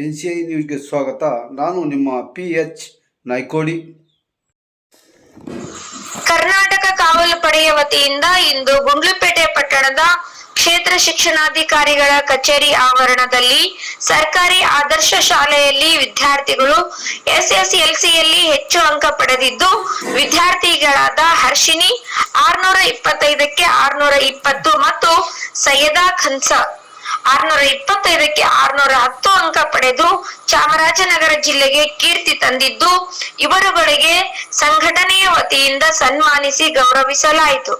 N C I ನ್ಯೂಸ್ಗೆ ಸ್ವಾಗತ. ನಾನು ನಿಮ್ಮ ಪಿ ಎಚ್ ನಾಯ್ಕೋಡಿ. ಕರ್ನಾಟಕ ಕಾವಲು ಪಡೆಯ ವತಿಯಿಂದ ಇಂದು ಗುಂಡ್ಲುಪೇಟೆ ಪಟ್ಟಣದ ಕ್ಷೇತ್ರ ಶಿಕ್ಷಣಾಧಿಕಾರಿಗಳ ಕಚೇರಿ ಆವರಣದಲ್ಲಿ ಸರ್ಕಾರಿ ಆದರ್ಶ ಶಾಲೆಯಲ್ಲಿ ವಿದ್ಯಾರ್ಥಿಗಳು ಎಸ್ಎಸ್ಎಲ್ಸಿಯಲ್ಲಿ ಹೆಚ್ಚು ಅಂಕ ಪಡೆದಿದ್ದು, ವಿದ್ಯಾರ್ಥಿಗಳಾದ ಹರ್ಷಿಣಿ ಆರ್ನೂರ ಇಪ್ಪತ್ತೈದಕ್ಕೆ ಆರ್ನೂರ ಇಪ್ಪತ್ತು ಮತ್ತು ಸೈಯದಾ ಖನ್ಸಾ ಆರ್ನೂರ ಇಪ್ಪತ್ತೈದಕ್ಕೆ ಆರ್ನೂರ ಹತ್ತು ಅಂಕ ಪಡೆದು ಚಾಮರಾಜನಗರ ಜಿಲ್ಲೆಗೆ ಕೀರ್ತಿ ತಂದಿದ್ದು, ಇವರುಗಳಿಗೆ ಸಂಘಟನೆಯ ವತಿಯಿಂದ ಸನ್ಮಾನಿಸಿ ಗೌರವಿಸಲಾಯಿತು.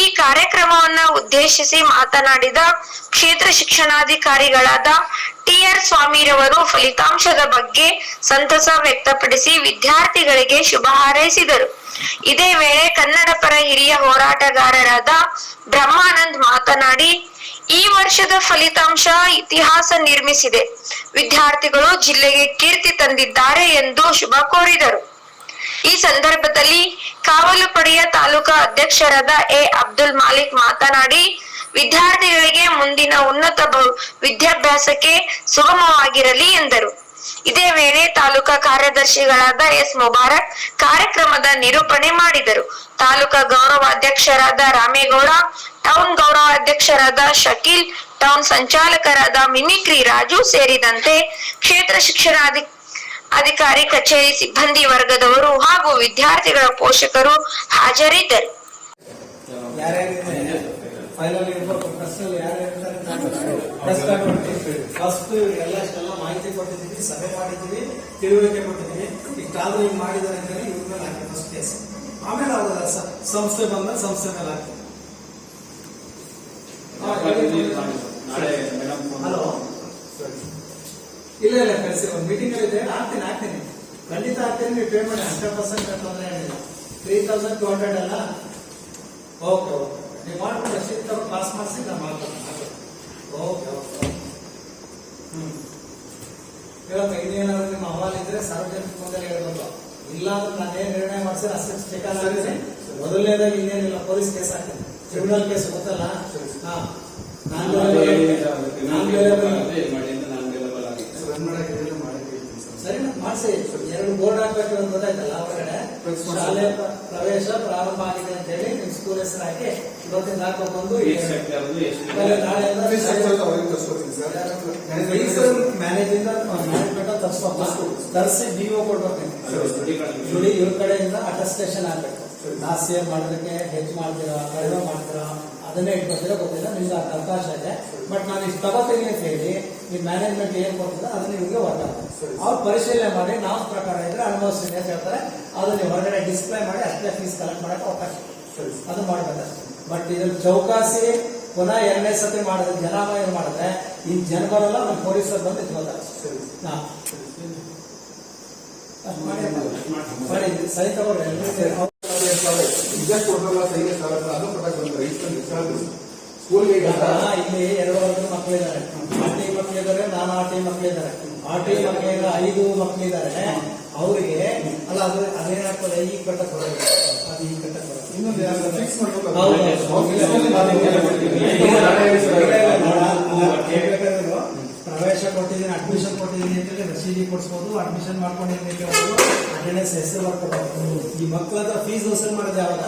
ಈ ಕಾರ್ಯಕ್ರಮವನ್ನ ಉದ್ದೇಶಿಸಿ ಮಾತನಾಡಿದ ಕ್ಷೇತ್ರ ಶಿಕ್ಷಣಾಧಿಕಾರಿಗಳಾದ ಟಿಆರ್ ಸ್ವಾಮಿರವರು ಫಲಿತಾಂಶದ ಬಗ್ಗೆ ಸಂತಸ ವ್ಯಕ್ತಪಡಿಸಿ ವಿದ್ಯಾರ್ಥಿಗಳಿಗೆ ಶುಭ ಹಾರೈಸಿದರು. ಇದೇ ವೇಳೆ ಕನ್ನಡ ಪರ ಹಿರಿಯ ಹೋರಾಟಗಾರರಾದ ಬ್ರಹ್ಮಾನಂದ್ ಮಾತನಾಡಿ ಈ ವರ್ಷದ ಫಲಿತಾಂಶ ಇತಿಹಾಸ ನಿರ್ಮಿಸಿದೆ. ವಿದ್ಯಾರ್ಥಿಗಳು ಜಿಲ್ಲೆಗೆ ಕೀರ್ತಿ ತಂದಿದ್ದಾರೆ ಎಂದು ಶುಭ ಕೋರಿದರು. ಈ ಸಂದರ್ಭದಲ್ಲಿ ಕಾವಲು ಪಡೆಯ ತಾಲೂಕಾ ಅಧ್ಯಕ್ಷರಾದ ಎ. ಅಬ್ದುಲ್ ಮಾಲಿಕ್ ಮಾತನಾಡಿ, ವಿದ್ಯಾರ್ಥಿಗಳಿಗೆ ಮುಂದಿನ ಉನ್ನತ ವಿದ್ಯಾಭ್ಯಾಸಕ್ಕೆ ಸುಗಮವಾಗಿರಲಿ ಎಂದರು. ಇದೇ ವೇಳೆ ತಾಲೂಕಾ ಕಾರ್ಯದರ್ಶಿಗಳಾದ ಎಸ್. ಮುಬಾರಕ್ ಕಾರ್ಯಕ್ರಮದ ನಿರೂಪಣೆ ಮಾಡಿದರು. ತಾಲೂಕಾ ಗೌರವಾಧ್ಯಕ್ಷರಾದ ರಾಮೇಗೌಡ ಟೌನ್ ಗೌರವಾಧ್ಯಕ್ಷರಾದ ಶಕೀಲ್, ಟೌನ್ ಸಂಚಾಲಕರಾದ ಮಿಮಿಕ್ರಿ ರಾಜು ಸೇರಿದಂತೆ ಕ್ಷೇತ್ರ ಶಿಕ್ಷಣಾಧಿ, ಅಧಿಕಾರಿ, ಕಚೇರಿ ಸಿಬ್ಬಂದಿ ವರ್ಗದವರು ಹಾಗೂ ವಿದ್ಯಾರ್ಥಿಗಳ ಪೋಷಕರು ಹಾಜರಿದ್ದರು. ಫಸ್ಟ್ ಎಲ್ಲ ಇಷ್ಟೆಲ್ಲ ಮಾಹಿತಿ ಕೊಟ್ಟಿದ್ದೀವಿ ಸಭೆ ಮಾಡಿದ್ದೀವಿ ತಿಳುವಳಿಕೆ ಕೊಟ್ಟಿದ್ದೀವಿ ಕಾಲು ಹಿಂಗ್ ಮಾಡಿದ್ದಾರೆ ಅಂತ ಹೇಳಿ ಇವ್ರ ಮೇಲೆ ಹಾಕಿ ಫಸ್ಟ್ ಕೇಸ್ ಆಮೇಲೆ ಅವರ ಸಂಸ್ಥೆ ಬಂದ ಸಂಸ್ಥೆ ಮೇಲೆ ಹಾಕಿ. ಹಲೋ ಇಲ್ಲ ಇಲ್ಲ ಕಳಿಸಿ ಒಂದು ಮೀಟಿಂಗ್ ಇದೆ ಹಾಕ್ತೀನಿ ಹಾಕ್ತೀನಿ. ಖಂಡಿತ ಹಾಕ್ತೀನಿ ನೀವು ಪೇ ಮಾಡಿ ಹಂಡ್ರೆಡ್ ಪರ್ಸೆಂಟ್ ತೊಂದರೆ ಏನಿಲ್ಲ. ತ್ರೀ ತೌಸಂಡ್ ಟು ಹಂಡ್ರೆಡ್ ಅಲ್ಲ? ಓಕೆ ಓಕೆ ನೀವು ಮಾಡ್ಕೊಂಡು ಶೀಟ್ ಪಾಸ್ ಮಾಡಿಸಿ ನಾನು ಮಾಡ್ತೀನಿ ಓಕೆ ಓಕೆ ಹ್ಮ್. ಇವಾಗ ಇನ್ನೇನಾದ್ರು ನಿಮ್ಮ ಅಹವಾಲು ಇದ್ರೆ ಸಾರ್ವಜನಿಕ ಮುಂದೆ ಹೇಳ್ಬೇಕು ಇಲ್ಲ ಅಂದ್ರೆ ನಾನೇನ್ ನಿರ್ಣಯ ಮಾಡಿಸಿದ್ರೆ ಅಷ್ಟು ಸ್ಟಿಕರ್ ಆಗಿದೆ ಮೊದಲನೇದಾಗಿ ಇನ್ನೇನಿಲ್ಲ ಪೊಲೀಸ್ ಕೇಸ್ ಹಾಕಿದೆ ಕ್ರಿಮಿನಲ್ ಕೇಸ್ ಗೊತ್ತಲ್ಲ? ಹಾಂ. ನಾನು ಸರಿ ಮಾಡಿಸಿ. ಎರಡು ಬೋರ್ಡ್ ಹಾಕ್ಬೇಕು ಅಂತ ಗೊತ್ತಾಯ್ತಲ್ಲ ಹೊರಗಡೆ. ಶಾಲೆ ಪ್ರವೇಶ ಪ್ರಾರಂಭ ಆಗಿದೆ ಅಂತ ಹೇಳಿ ನಿಮ್ ಸ್ಕೂಲ್ ಹೆಸರು ಹಾಕಿ ಇವತ್ತಿಂದ ಹಾಕೋ ಬಂದು ಆಮೇಲೆ ನಾಳೆಯಿಂದ ಮ್ಯಾನೇಜಿಂದ ಮ್ಯಾನೇಜ್ಮೆಂಟ್ ತರ್ಸ್ಬೇಕು ತರಿಸಿ ಡಿಒ ಕೊಡ್ಬೇಕು ನೋಡಿ ಇವ್ರ ಕಡೆಯಿಂದ ಅಟೆಸ್ಟೇಷನ್ ಆಗ್ಬೇಕು. ಜಾಸ್ತಿ ಇಯರ್ ಮಾಡೋದಕ್ಕೆ ಹೆಚ್ಚು ಮಾಡ್ತೀರಾ ಕಡಿಮೆ ಮಾಡ್ತೀರಾ? ಅದನ್ನೇ ಇಟ್ಕೊತೀರಾ ಗೊತ್ತಿಲ್ಲ ನಿಮ್ಗೆ ಅದು ಅವಕಾಶ ಇದೆ. ಬಟ್ ನಾನು ಇಷ್ಟು ತಗೋತೀನಿ ಅಂತ ಹೇಳಿ ಈ ಮ್ಯಾನೇಜ್ಮೆಂಟ್ ಏನ್ ಕೊಡ್ತದೆ ಅದನ್ನ ನಿಮ್ಗೆ ವರ್ಗಾಗ್ತದೆ ಅವ್ರು ಪರಿಶೀಲನೆ ಮಾಡಿ ನಾವು ಪ್ರಕಾರ ಇದ್ರೆ ಅನುಭವಿಸ್ತೀನಿ ಅಂತ ಹೇಳ್ತಾರೆ. ಅದನ್ನ ನೀವು ಹೊರಗಡೆ ಡಿಸ್ಪ್ಲೇ ಮಾಡಿ ಅಷ್ಟೇ ಫೀಸ್ ಕಲೆಕ್ಟ್ ಮಾಡೋಕೆ ಅವಕಾಶ. ಅದು ಮಾಡ್ಬೇಕಷ್ಟೇ. ಬಟ್ ಇದ್ರಲ್ಲಿ ಚೌಕಾಸಿ ಪುನಃ ಎರಡನೇ ಸತಿ ಮಾಡಿದ್ರೆ ಜನ ಏನ್ ಮಾಡಿದ್ರೆ ಈ ಜನ ಬರಲ್ಲ ನಮ್ಮ ಪೊಲೀಸರು ಬಂದು ಇಟ್ಕೋತಾರೆ ಹಾ ಅಷ್ಟ್ ಮಾಡಿ ಮಾಡಿ ಸರಿ ತಗೋರಿ ಎಲ್ರೂ ಸೇರಿ. ಸ್ಕೂಲ್ಗೆ ಈಗ ಇಲ್ಲಿ ಎರಡು ವರ್ಷದ ಮಕ್ಕಳಿದ್ದಾರೆ ಆ ಟಿ ಮಕ್ಕಳಿದ್ದಾರೆ ನಾನು ಆ ಟಿ ಮಕ್ಕಳಿದ್ದಾರೆ ಆ ಟಿ ಮಕ್ಕಳಿಗೆ ಐದು ಮಕ್ಕಳಿದ್ದಾರೆ ಅವರಿಗೆ ಅಲ್ಲ ಅದು ಅದೇನಾಗ್ತದೆ? ಈ ಕಟ್ಟ ಕೊಡೋದು ಅದು ಈ ಕಟ್ಟಕ್ಕೆ ಕೊಡೋದು ಇನ್ನೊಂದು ಫಿಕ್ಸ್ ಮಾಡ್ಬೇಕು. ಪ್ರವೇಶ ಕೊಟ್ಟಿದ್ದೀನಿ ಅಡ್ಮಿಷನ್ ಕೊಟ್ಟಿದ್ದೀನಿ ಅಂತೇಳಿ ರಸೀದಿ ಕೊಡಿಸ್ಬೋದು ಅಡ್ಮಿಷನ್ ಮಾಡ್ಕೊಂಡಿದ್ದೀನಿ ಅಂತ ಹೇಳ್ಬೋದು ಅಟೆಂಡೆನ್ಸ್ ಹೆಸರು ಬರ್ಕೋಬೇಕು ಈ ಮಕ್ಕಳ ಫೀಸ್ ವಸೂಲ್ ಮಾಡೋದು ಯಾವಾಗ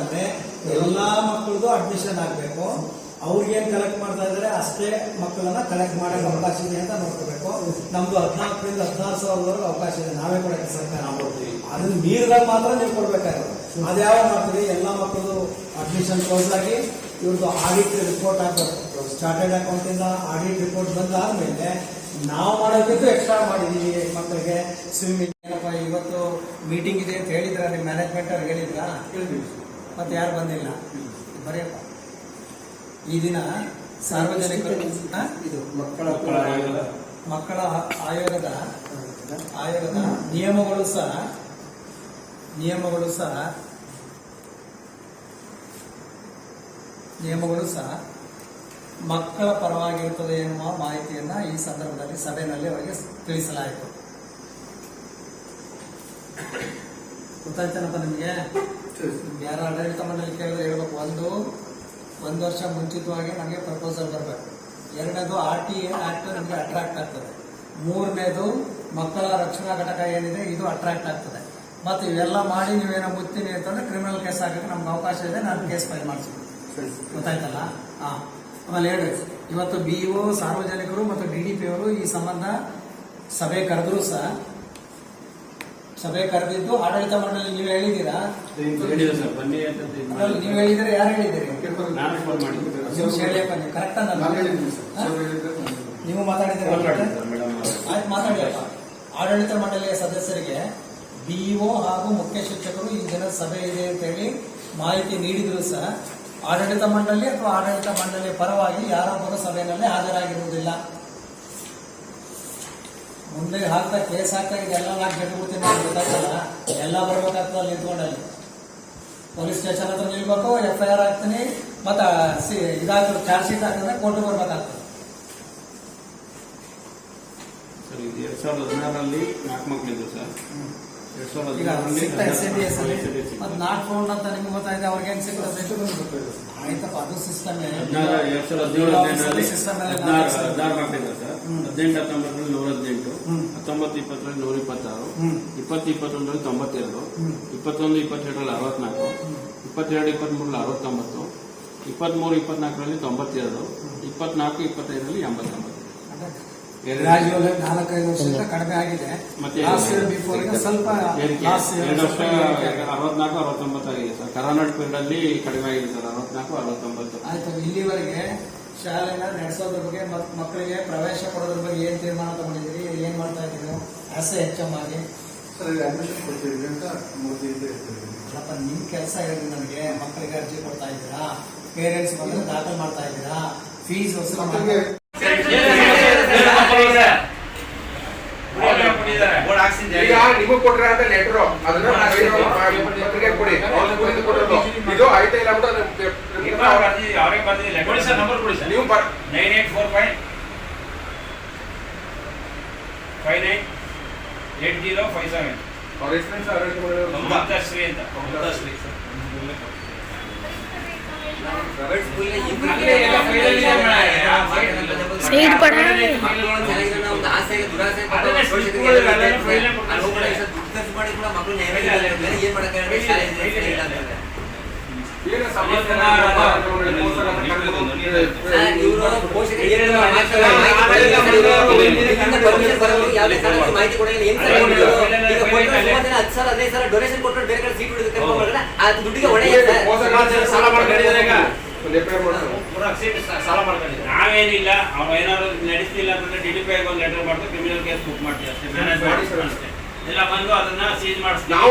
ಎಲ್ಲ ಮಕ್ಕಳದು ಅಡ್ಮಿಷನ್ ಆಗಬೇಕು. ಅವ್ರಿಗೇನು ಕಲೆಕ್ಟ್ ಮಾಡ್ತಾ ಇದ್ದಾರೆ, ಅಷ್ಟೇ ಮಕ್ಕಳನ್ನ ಕಲೆಕ್ಟ್ ಮಾಡಕ್ಕೆ ಅವಕಾಶ ಇದೆ ಅಂತ ನೋಡ್ಕೋಬೇಕು. ನಮ್ದು ಹದಿನಾಲ್ಕರಿಂದ ಹದಿನಾರು ಸಾವಿರದವರೆಗೂ ಅವಕಾಶ ಇದೆ. ನಾವೇ ಕೊಡಕ್ಕೆ ಸರ್ಕಾರ ಅದನ್ನ ಮೀರಿದಾಗ ಮಾತ್ರ ನೀವು ಕೊಡ್ಬೇಕಾಗುತ್ತೆ. ಯಾವಾಗ ಮಾಡ್ತೀವಿ ಎಲ್ಲ ಮಕ್ಕಳದು ಅಡ್ಮಿಷನ್ ಕ್ಲೋಸ್ ಆಗಿ ಇವ್ರದ್ದು ಆಡಿಟ್ ರಿಪೋರ್ಟ್ ಆಗ್ಬೇಕು. ಚಾರ್ಟೆಡ್ ಅಕೌಂಟಿಂದ ಆಡಿಟ್ ರಿಪೋರ್ಟ್ ಬಂದಾದ್ಮೇಲೆ ನಾವು ಮಾಡೋದಕ್ಕಿಂತ ಎಕ್ಸ್ಟ್ರಾ ಮಾಡಿದೀವಿ ಮಕ್ಕಳಿಗೆ ಸ್ವಿಮ್ಮಿಂಗ್ ಏನಪ್ಪ ಇವತ್ತು ಮೀಟಿಂಗ್ ಇದೆ ಅಂತ ಹೇಳಿದ್ರ ನಿಮ್ಮ ಮ್ಯಾನೇಜ್ಮೆಂಟ್ ಅವ್ರಿಗೆ ಹೇಳಿದ್ರಾ? ಮತ್ತೆ ಯಾರು ಬಂದಿಲ್ಲ? ಬರೆಯಪ್ಪ. ಈ ದಿನ ಸಾರ್ವಜನಿಕರು? ಇದು ಮಕ್ಕಳ ಮಕ್ಕಳ ಆಯೋಗದ ಆಯೋಗದ ನಿಯಮಗಳು ಸಹ ನಿಯಮಗಳು ಸಹ ನಿಯಮಗಳು ಸಹ ಮಕ್ಕಳ ಪರವಾಗಿರುತ್ತದೆ ಎನ್ನುವ ಮಾಹಿತಿಯನ್ನ ಈ ಸಂದರ್ಭದಲ್ಲಿ ಸಭೆಯಲ್ಲಿ ಅವರಿಗೆ ತಿಳಿಸಲಾಯಿತು. ಗೊತ್ತಾಯ್ತೇನಪ್ಪ ನಿಮಗೆ? ಯಾರ ಆಡಳಿತ ಮಂಡಳಿ ಕೇಳಿದ್ರೆ ಹೇಳ್ಬೇಕು. ಒಂದು ಒಂದು ವರ್ಷ ಮುಂಚಿತವಾಗಿ ನಮಗೆ ಪ್ರಪೋಸಲ್ ಬರಬೇಕು. ಎರಡನೇದು ಆರ್ ಟಿ ಆಕ್ಟ್ ನಮಗೆ ಅಟ್ರಾಕ್ಟ್ ಆಗ್ತದೆ. ಮೂರನೇದು ಮಕ್ಕಳ ರಕ್ಷಣಾ ಘಟಕ ಏನಿದೆ, ಇದು ಅಟ್ರಾಕ್ಟ್ ಆಗ್ತದೆ. ಮತ್ತು ಇವೆಲ್ಲ ಮಾಡಿ ನೀವೇನೋ ಮುತ್ತೀನಿ ಅಂತಂದ್ರೆ ಕ್ರಿಮಿನಲ್ ಕೇಸ್ ಹಾಕಕ್ಕೆ ನಮ್ಗೆ ಅವಕಾಶ ಇದೆ, ನಾನು ಕೇಸ್ ಫೈಲ್ ಮಾಡಿಸ್ತೀನಿ. ಗೊತ್ತಾಯ್ತಲ್ಲ? ಹಾ. ಆಮೇಲೆ ಹೇಳಿ ಇವತ್ತು ಬಿ ಒ ಸಾರ್ವಜನಿಕರು ಮತ್ತು ಡಿ ಡಿ ಪಿ ಅವರು ಈ ಸಂಬಂಧ ಸಭೆ ಕರೆದ್ರು ಸಹ. ಸಭೆ ಕರೆದಿದ್ದು ಆಡಳಿತ ಮಂಡಳಿ ನೀವು ಹೇಳಿದ್ದೀರಾ? ಹೇಳಿದೆ ಸರ್ ಬನ್ನಿ ಅಂತ ಇದು ನೀವು ಹೇಳಿದ್ರೆ ಯಾರು ಹೇಳಿದ್ದೀರಿ? ನಾನು ಫೋನ್ ಮಾಡಿದ್ದೆ. ನೀವು ಮಾತಾಡಿದ್ರೆ ಆಯ್ತು ಮಾತಾಡಿಯಪ್ಪ. ಆಡಳಿತ ಮಂಡಳಿಯ ಸದಸ್ಯರಿಗೆ ಬಿಇಒ ಹಾಗೂ ಮುಖ್ಯ ಶಿಕ್ಷಕರು ಈ ದಿನ ಸಭೆ ಇದೆ ಅಂತ ಹೇಳಿ ಮಾಹಿತಿ ನೀಡಿದ್ರು ಸಹ. ಆಡಳಿತ ಮಂಡಳಿ ಅಥವಾ ಆಡಳಿತ ಮಂಡಳಿಯ ಪರವಾಗಿ ಯಾರೊಬ್ಬರು ಸಭೆಯಲ್ಲಿ ಹಾಜರಾಗಿರುವುದಿಲ್ಲ. ಮುಂದೆ ಹಾಕ್ತಾ ಕೇಸ್ ಹಾಕ್ತಾ ಇದೆಲ್ಲ ನಾಲ್ಕು ಜಡ್ಬಿಡ್ತೀನಿ ಅಂತ ಗೊತ್ತಾಗ್ತಲ್ಲ ಎಲ್ಲ ಬರ್ಬೇಕಾಗ್ತದೆ ಅಲ್ಲಿ ನಿಂತ್ಕೊಂಡಲ್ಲಿ. ಪೊಲೀಸ್ ಸ್ಟೇಷನ್ ಹತ್ರ ನಿಲ್ಬೇಕು ಎಫ್ ಐ ಆರ್ ಹಾಕ್ತೀನಿ ಮತ್ತೆ ಇದಾಗ್ತದೆ ಚಾರ್ಜ್ ಶೀಟ್ ಹಾಕಿದ್ರೆ ಕೋರ್ಟ್ ಬರ್ಬೇಕಾಗ್ತದೆ. ಸರ್ ಇದು ಎರಡ್ ಸಾವಿರದ ಹದಿನಾರರಲ್ಲಿ ನಾಲ್ಕು ಮಕ್ಕಳಿದ್ರು ಸರ್. ಈಗ ಸಿಗ್ತಾ ಎಸ್ ಡಿ ಎಸ್ ಅಲ್ಲಿ ಹದಿನಾರರಲ್ಲಿ ನಾಟ್ ಫೌಂಡ್ ಅಂತ ನಿಮ್ಗೆ ಗೊತ್ತಾಗಿದೆ ಅವ್ರಿಗೆ ಹೆಂಗ್ ಸಿಗ್ತದೆ ಆಯ್ತಪ್ಪ ಅದು ಸಿಸ್ಟಮ್ ಸಿಸ್ಟಮ್ ಹದಿನೆಂಟು ಹತ್ತೊಂಬತ್ತರಲ್ಲಿ ನೂರ ಹದಿನೆಂಟು. ಹತ್ತೊಂಬತ್ತು ಇಪ್ಪತ್ತರಲ್ಲಿ ನೂರ ಇಪ್ಪತ್ತಾರು. ಇಪ್ಪತ್ತು ಇಪ್ಪತ್ತೊಂದರಲ್ಲಿ ತೊಂಬತ್ತೆರಡು. ಇಪ್ಪತ್ತೊಂದು ಇಪ್ಪತ್ತೆರಡರಲ್ಲಿ ಅರವತ್ನಾಲ್ಕು. ಇಪ್ಪತ್ತೆರಡು ಇಪ್ಪತ್ಮೂರಲ್ಲಿ ಅರವತ್ತೊಂಬತ್ತು. ಇಪ್ಪತ್ಮೂರು ಇಪ್ಪತ್ನಾಲ್ಕರಲ್ಲಿ ತೊಂಬತ್ತೆರಡು. ಇಪ್ಪತ್ನಾಲ್ಕು ಇಪ್ಪತ್ತೈದರಲ್ಲಿ ಎಂಬತ್ತೊಂಬತ್ತು. ಗ್ರಾಜುವಲ್ ನಾಲ್ಕೈದು ವರ್ಷದಿಂದ ಕಡಿಮೆ ಆಗಿದೆ. ಮತ್ತೆ ಲಾಸ್ಟ್ ಇಯರ್ ಬಿಫೋರ್ ಸ್ವಲ್ಪ ಏರಿಕೆ. ಲಾಸ್ಟ್ ಎರಡು ವರ್ಷ ಅರವತ್ನಾಲ್ಕು ಅರವತ್ತೊಂಬತ್ತು ಆಗಿದೆ ಸರ್. ಕರೋನಾ ಪೀರಿಯಡ್ ಅಲ್ಲಿ ಕಡಿಮೆ ಆಗಿದೆ ಸರ್. ಅರವತ್ನಾಲ್ಕು ಅರವತ್ತೊಂಬತ್ತು. ಆಯ್ತು ಇಲ್ಲಿವರೆಗೆ ಶಾಲೆನ ನಡೆಸೋದ್ರ ಬಗ್ಗೆ ಮತ್ ಮಕ್ಕಳಿಗೆ ಪ್ರವೇಶ ಕೊಡೋದ್ರ ಬಗ್ಗೆ ಏನ್ ತೀರ್ಮಾನ ತಗೊಂಡಿದ್ರಿ ಏನ್ ಮಾಡ್ತಾ ಇದ್ದೀರಿ? ಆಸೆ ಹೆಚ್ಚಮ್ಮ ಆಗಿ ಅಲ್ಲಪ್ಪ ನಿಮ್ ಕೆಲಸ ಹೇಳಿದ್ರಿ ನನಗೆ ಮಕ್ಕಳಿಗೆ ಅರ್ಜಿ ಕೊಡ್ತಾ ಇದ್ದೀರಾ? ಪೇರೆಂಟ್ಸ್ ಬಂದು ದಾಖಲು ಮಾಡ್ತಾ ಇದ್ದೀರಾ? ಫೀಸ್ ವಸೂಲು ಮಾಡ್ತಾ ಈಗ ನಿಮಗ್ ಕೊಟ್ರೆ ಅಂತ ಲೆಟರ್ ಅದನ್ನ ಪತ್ರಿಕೆ ಕೊಡಿ. ಅವ್ರಿಗೆ ಕೊಡೋದು ಇದು ಆಯ್ತಾ ಇಲ್ಲ ಅಂತ ಕೊಡಿ ಸರ್ ನಂಬರ್ ಕೊಡಿ ಸರ್. ನೀವು ಬರ್ nine eight four five five nine eight zero five seven ಅವ್ರ ಹೆಸರು ಅರೇಂಜ್ ಮಾಡೋದು ಮಮತಾಶ್ರೀ ಅಂತ. ಮಮತಾಶ್ರೀ ಸೈಡ್ ಪಡ ಮಾಹಿತಿ ಹತ್ತು ಸಲ ಹದಿನೈದು ಸಲ ಡೊನೇಷನ್ ಕೊಟ್ಟು ಬೇರೆ ಕಡೆ ಸೀಟ್ ಹೋಗಲ್ಲ ಆ ದುಡ್ಡಿಗೆ ಹೊಣೆ ಸಾಲ ಮಾಡ್ಕೊಂಡಿದ್ದಾರೆ ಈಗ. ಸಾಲ ಮಾಡ್ಕೊಂಡಿದ್ದೀವಿ ನಾವೇನಿಲ್ಲ ಅವ್ರು ಏನಾದ್ರು ನಡೆಸ್ತಿಲ್ಲ ಅಂತಂದ್ರೆ ಡಿ ಡಿ ಪಿ ಒಂದು ಲೆಟರ್ ಮಾಡ್ದು ಕ್ರಿಮಿನಲ್ ಕೇಸ್ ಬುಕ್ ಮಾಡ್ತೀವಿ ಅಷ್ಟೇ. ಮ್ಯಾನೇಜ್ ಮಾಡಿ ಅಷ್ಟೇ. ಎಲ್ಲ ಬಂದು ಅದನ್ನ ಸೀಜ್ ಮಾಡಿಸ್ತೀವಿ. ನಾವು